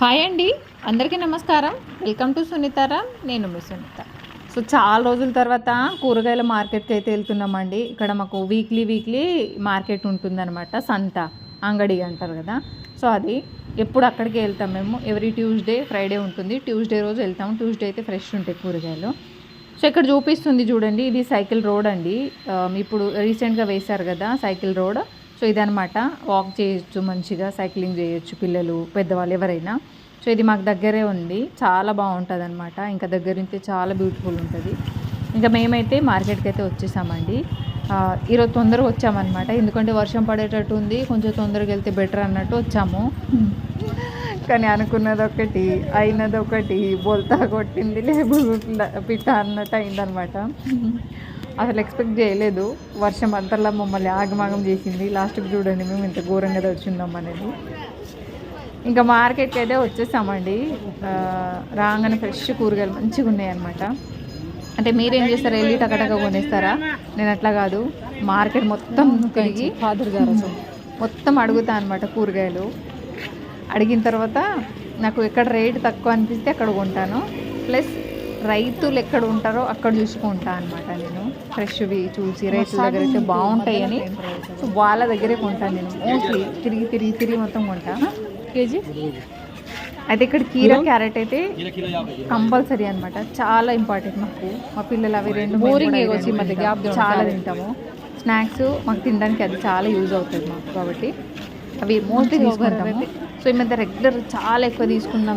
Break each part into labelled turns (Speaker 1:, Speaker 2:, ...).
Speaker 1: Hi అండి. అందరికీ నమస్కారం. వెల్కమ్ టు సునీతారామ్ నేను మీ సునీత. సో చాలా రోజుల తర్వాత కూరగాయల మార్కెట్కి అయితే వెళ్తున్నామండి. ఇక్కడ మాకు వీక్లీ వీక్లీ మార్కెట్ ఉంటుందన్నమాట. సంత అంగడి అంటారు కదా. సో అది ఎప్పుడు అక్కడికి వెళ్తాం మేము. ఎవ్రీ ట్యూస్డే ఫ్రైడే ఉంటుంది. ట్యూస్డే రోజు వెళ్తాం ట్యూస్డే అయితే ఫ్రెష్ ఉంటాయి కూరగాయలు. సో ఇక్కడ చూపిస్తుంది చూడండి. ఇది సైకిల్ రోడ్ అండి. ఇప్పుడు రీసెంట్గా వేశారు కదా సైకిల్ రోడ్. సో ఇదనమాట వాక్ చేయొచ్చు మంచిగా సైక్లింగ్ చేయొచ్చు పిల్లలు పెద్దవాళ్ళు ఎవరైనా. సో ఇది మాకు దగ్గరే ఉంది. చాలా బాగుంటుంది అనమాట ఇంకా దగ్గర నుంచి చాలా బ్యూటిఫుల్ ఉంటుంది. ఇంకా మేమైతే మార్కెట్కి అయితే వచ్చేసామండి ఈరోజు తొందరగా వచ్చామన్నమాట. ఎందుకంటే వర్షం పడేటట్టు ఉంది. కొంచెం తొందరగా వెళ్తే బెటర్ అన్నట్టు వచ్చాము. కానీ అనుకున్నది ఒకటి అయినది ఒకటి బోల్తా కొట్టింది లేబుల్ పిట్ట అన్నట్టు అయిందనమాట అసలు ఎక్స్పెక్ట్ చేయలేదు. వర్షం అంతలా మమ్మల్ని ఆగమాగం చేసింది. లాస్ట్కి చూడండి మేము ఇంత ఘోరంగా తెచ్చున్నాం అనేది. ఇంకా మార్కెట్కి అయితే వచ్చేసామండి. రాగానే ఫ్రెష్ కూరగాయలు మంచిగా ఉన్నాయి అనమాట అంటే మీరేం చేస్తారా? వెళ్ళి టకటక కొనేస్తారా? నేను అట్లా కాదు. మార్కెట్ మొత్తం తిరిగి ఫాదర్ గారు మొత్తం అడుగుతా అనమాట కూరగాయలు. అడిగిన తర్వాత నాకు ఎక్కడ రేటు తక్కువ అనిపిస్తే అక్కడ కొంటాను. ప్లస్ రైతులు ఎక్కడ ఉంటారో అక్కడ చూసుకుంటా అనమాట నేను. ఫ్రెష్వి చూసి రైతుల దగ్గర అయితే బాగుంటాయని. సో వాళ్ళ దగ్గరే కొంటాను నేను. మోస్ట్లీ తిరిగి తిరిగి తిరిగి మొత్తం కొంటా. కేజీ? అయితే ఇక్కడ కీర క్యారెట్ అయితే కంపల్సరీ అన్నమాట. చాలా ఇంపార్టెంట్ మాకు. మా పిల్లలు అవి రెండు బోరింగ్ చాలా తింటాము. స్నాక్స్ మాకు తినడానికి అది చాలా యూజ్ అవుతుంది మాకు కాబట్టి. అవి మోస్ట్లీ తీసుకుంటాము. సో ఈ మధ్య రెగ్యులర్ చాలా ఎక్కువ తీసుకున్నాం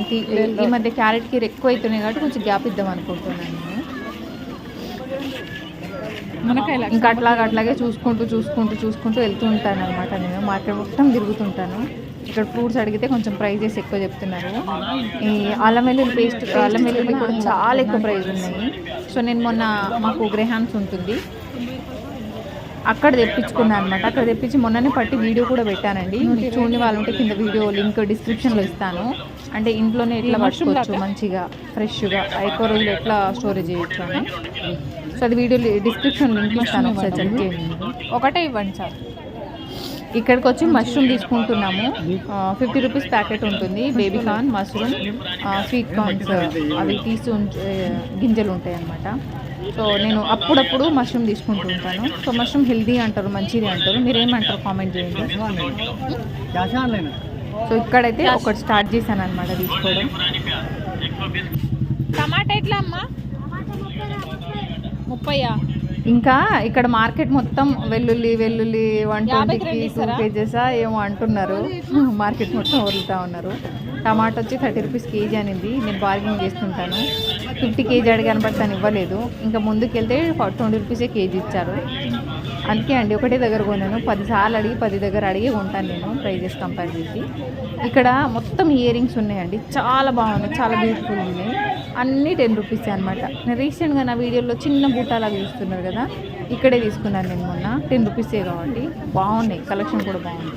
Speaker 1: ఈ మధ్య క్యారెట్ కీర ఎక్కువ అవుతున్నాయి కాబట్టి కొంచెం గ్యాప్ ఇద్దాం అనుకుంటున్నాను నేను. ఇంకా అట్లాగా అట్లాగే చూసుకుంటూ చూసుకుంటూ చూసుకుంటూ వెళ్తూ ఉంటాను అనమాట నేను. మార్కెట్ మొత్తం తిరుగుతుంటాను. ఇక్కడ ఫ్రూట్స్ అడిగితే కొంచెం ప్రైజెస్ ఎక్కువ చెప్తున్నారు. ఈ అల్లం వెల్లుల్లి పేస్ట్ అల్లం వెల్లుల్లి కూడా చాలా ఎక్కువ ప్రైస్ ఉన్నాయి. సో నేను మొన్న మాకు గ్రహాన్స్ ఉంటుంది. అక్కడ తెప్పించుకున్నాను అనమాట అక్కడ తెప్పించి మొన్ననే పట్టి వీడియో కూడా పెట్టానండి. మీకు చూడని వాళ్ళు ఉంటే కింద వీడియో లింక్ డిస్క్రిప్షన్లో ఇస్తాను. అంటే ఇంట్లోనే ఎట్లా పట్టుకోవచ్చు మంచిగా ఫ్రెష్గా? ఎక్కువ రోజులు ఎట్లా స్టోరేజ్ చేయొచ్చు అని. సో అది వీడియో డిస్క్రిప్షన్ లింక్ ఇస్తాను ఒకసారి. ఒకటే ఇవ్వండి సార్. ఇక్కడికి వచ్చి మష్రూమ్ తీసుకుంటున్నాము. ఫిఫ్టీ రూపీస్ ప్యాకెట్ ఉంటుంది. Baby corn mushroom sweet corns అవి తీసి ఉంచ- గింజలు ఉంటాయి అన్నమాట సో నేను అప్పుడప్పుడు మష్రూమ్ తీసుకుంటూ ఉంటాను. సో మష్రూమ్ హెల్దీ అంటారు మంచిది అంటారు. మీరు ఏమంటారు కామెంట్ చేయండి. సో ఇక్కడైతే ఒకటి స్టార్ట్ చేశాను అనమాట తీసుకోవడం. టమాటా ఎట్లా అమ్మా? ముప్పయ్యా ఇంకా ఇక్కడ మార్కెట్ మొత్తం వెల్లుల్లి వెల్లుల్లి వన్ ట్వంటీకి టూ కేజెసా ఏమో అంటున్నారు. మార్కెట్ మొత్తం వదులుతా ఉన్నారు. టమాటా వచ్చి థర్టీ రూపీస్ కేజీ అనింది. నేను బార్గెనింగ్ చేస్తుంటాను. ఫిఫ్టీ కేజీ అడిగాను బట్ తను ఇవ్వలేదు. ఇంకా ముందుకు వెళ్తే ట్వంటీ రూపీసే కేజీ ఇచ్చారు. అందుకే అండి ఒకటే దగ్గర కొన్నాను. పది సార్లు అడిగి పది దగ్గర అడిగి కొంటాను నేను ప్రైజెస్ కంపేర్ చేసి. ఇక్కడ మొత్తం ఇయర్ రింగ్స్ ఉన్నాయండి. చాలా బాగున్నాయి. చాలా బ్యూటిఫుల్ ఉన్నాయి. అన్నీ టెన్ రూపీస్ అనమాట నేను రీసెంట్గా నా వీడియోలో చిన్న బూటాలాగా చూస్తున్నారు కదా ఇక్కడే తీసుకున్నాను నేను మొన్న. టెన్ రూపీసే కాబట్టి బాగున్నాయి కలెక్షన్ కూడా బాగుంది.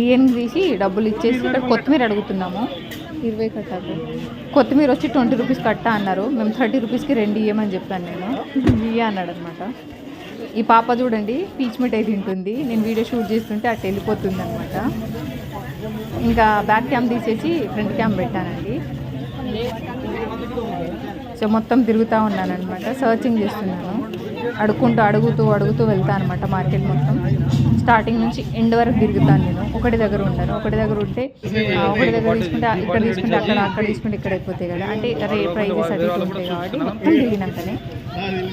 Speaker 1: ఈయన తీసి డబ్బులు ఇచ్చేసి ఇక్కడ కొత్తిమీర అడుగుతున్నాము. ఇరవై కట్టాలి కొత్తిమీర వచ్చి ట్వంటీ రూపీస్ కట్టా అన్నారు. మేము థర్టీ రూపీస్కి రెండు ఇయ్యమని చెప్పాను నేను. ఇయ్య అన్నాడు అనమాట ఈ పాప చూడండి పీచ్ మిఠాయి తింటుంది. నేను వీడియో షూట్ చేస్తుంటే అటు వెళ్ళిపోతుంది అనమాట ఇంకా బ్యాక్ క్యామ్ తీసేసి ఫ్రంట్ క్యామ్ పెట్టానండి. సో మొత్తం తిరుగుతూ ఉన్నాను అనమాట సర్చింగ్ చేస్తున్నాను. అడుక్కుంటూ అడుగుతూ అడుగుతూ వెళ్తా అనమాట మార్కెట్ మొత్తం. స్టార్టింగ్ నుంచి ఎండ్ వరకు తిరుగుతాను నేను. ఒకటి దగ్గర ఉంటాను ఒకటి దగ్గర ఉంటే ఒకటి దగ్గర తీసుకుంటే ఇక్కడ తీసుకుంటే అక్కడ అక్కడ తీసుకుంటే ఇక్కడ అయిపోతాయి కదా. అంటే రే ప్రైజెస్ అది ఉంటాయి కాబట్టి మొత్తం తిరిగినాకనే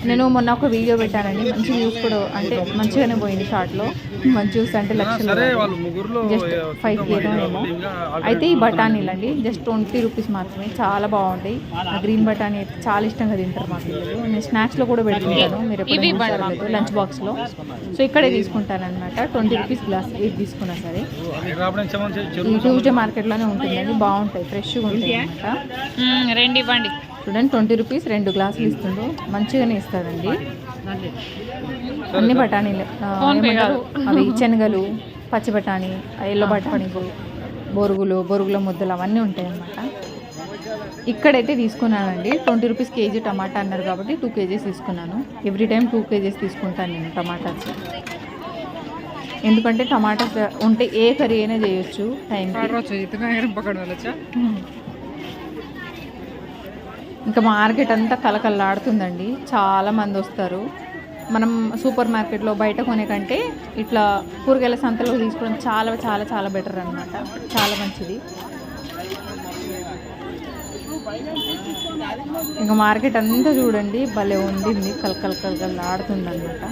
Speaker 1: నేను మొన్న ఒక వీడియో పెట్టానండి. మంచి వ్యూస్ కూడా అంటే మంచిగానే పోయింది షార్ట్లో మంచి వ్యూస్ అంటే లక్షలు జస్ట్ ఫైవ్ కేదో ఏమో. అయితే ఈ బఠానీలు అండి. జస్ట్ ట్వంటీ రూపీస్ మాత్రమే. చాలా బాగుంటాయి. ఆ గ్రీన్ బఠానీ అయితే చాలా ఇష్టంగా తింటారు మా పిల్లలు నేను స్నాక్స్లో కూడా పెడుతుంటాను మీరు ఎప్పుడు లంచ్ బాక్స్లో. సో ఇక్కడే తీసుకుంటాను అనమాట ట్వంటీ రూపీస్ గ్లాస్ ఏది తీసుకున్నా సరే. ట్యూస్డే మార్కెట్లోనే ఉంటుందండి. బాగుంటాయి. ఫ్రెష్గా ఉంటాయి అనమాట
Speaker 2: రెండు ఇవ్వండి.
Speaker 1: చూడండి ట్వంటీ రూపీస్ రెండు గ్లాసులు ఇస్తుండ్రు. మంచిగానే ఇస్తాడండి అన్ని బఠానీలు. అవి శనగలు పచ్చి బఠానీ ఎల్లో బఠానీ బొరుగులు బొరుగుల ముద్దలు అవన్నీ ఉంటాయి అన్నమాట ఇక్కడైతే తీసుకున్నానండి. ట్వంటీ రూపీస్ కేజీ టమాటా అన్నారు కాబట్టి టూ కేజీస్ తీసుకున్నాను. ఎవ్రీ టైం టూ కేజీస్ తీసుకుంటాను నేను టమాటాస్. ఎందుకంటే టమాటాస్ ఉంటే ఏ కర్రీ అయినా చేయొచ్చు
Speaker 2: టైం
Speaker 1: ఇంకా మార్కెట్ అంతా కలకల్లాడుతుందండి చాలామంది వస్తారు. మనం సూపర్ మార్కెట్లో బయట కొనే కంటే ఇట్లా కూరగాయల సంతలో తీసుకోవడం చాలా చాలా చాలా బెటర్ అనమాట చాలా మంచిది. ఇంకా మార్కెట్ అంతా చూడండి భలే ఉండింది. కలకల కలకల ఆడుతుంది అనమాట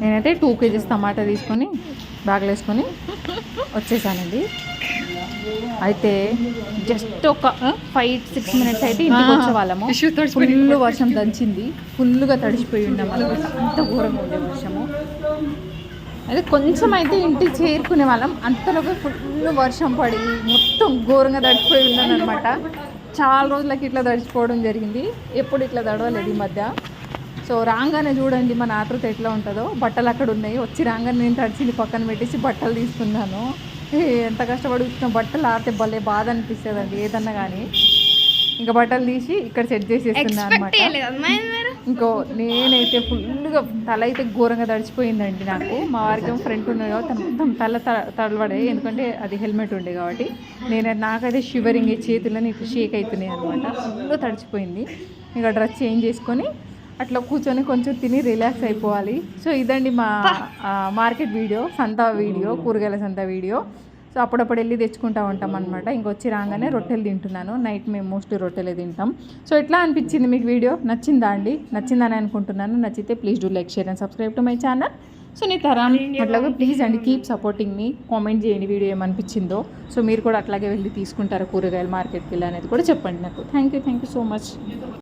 Speaker 1: నేనైతే టూ కేజీస్ టమాటా తీసుకొని బ్యాగ్లో వేసుకొని వచ్చేసానండి. అయితే జస్ట్ ఒక ఫైవ్ సిక్స్ మినిట్స్ అయితే ఇంటికి వచ్చే వాళ్ళము ఫుల్ వర్షం దంచింది. ఫుల్గా తడిసిపోయి ఉన్నాం అనమాట అంత ఘోరంగా ఉండే వర్షము. అయితే కొంచెం అయితే ఇంటికి చేరుకునే వాళ్ళం. అంతలోగా ఫుల్ వర్షం పడి మొత్తం ఘోరంగా తడిసిపోయి ఉన్నాను అనమాట చాలా రోజులకి ఇట్లా తడిచిపోవడం జరిగింది. ఎప్పుడు ఇట్లా తడవలేదు ఈ మధ్య. సో రాగానే చూడండి మన ఆతృత ఎట్లా ఉంటుందో. బట్టలు అక్కడ ఉన్నాయి. వచ్చి రాగానే నేను తడిచింది పక్కన పెట్టేసి బట్టలు తీసుకున్నాను. ఎంత కష్టపడి వచ్చిన బట్టలు ఆడితే భలే బాధ అనిపిస్తుంది అండి ఏదన్నా కానీ ఇంకా బట్టలు తీసి ఇక్కడ సెట్ చేసేస్తున్నాను అనమాట ఇంకో నేనైతే ఫుల్గా తల అయితే ఘోరంగా తడిచిపోయిందండి నాకు. మా వారికి ఫ్రంట్ ఉన్నది కాబట్టి తను మొత్తం తల తడబడే ఎందుకంటే అది హెల్మెట్ ఉండే కాబట్టి. నేను నాకైతే షివరింగ్ చేతులని షేక్ అవుతున్నాయి అనమాట ఫుల్ తడిచిపోయింది. ఇంకా డ్రెస్ చేంజ్ చేసుకొని అట్లా కూర్చొని కొంచెం తిని రిలాక్స్ అయిపోవాలి. సో ఇదండి మా మార్కెట్ వీడియో సంత వీడియో కూరగాయల సంత వీడియో సో అప్పుడప్పుడు వెళ్ళి తెచ్చుకుంటా ఉంటాం అనమాట ఇంకొచ్చి రాగానే రొట్టెలు తింటున్నాను. నైట్ మేము మోస్ట్లీ రొట్టెలే తింటాం. సో ఎట్లా అనిపించింది మీకు వీడియో నచ్చిందా అండి? నచ్చిందని అనుకుంటున్నాను. నచ్చితే please do like share and subscribe to my channel so నీ తరాన్ అట్లాగే ప్లీజ్ అండి కీప్ సపోర్టింగ్ మీ కామెంట్ చేయండి వీడియో ఏమనిపించిందో. సో మీరు కూడా అట్లాగే వెళ్ళి తీసుకుంటారు కూరగాయల మార్కెట్కి వెళ్ళి అనేది కూడా చెప్పండి నాకు. Thank you thank you so much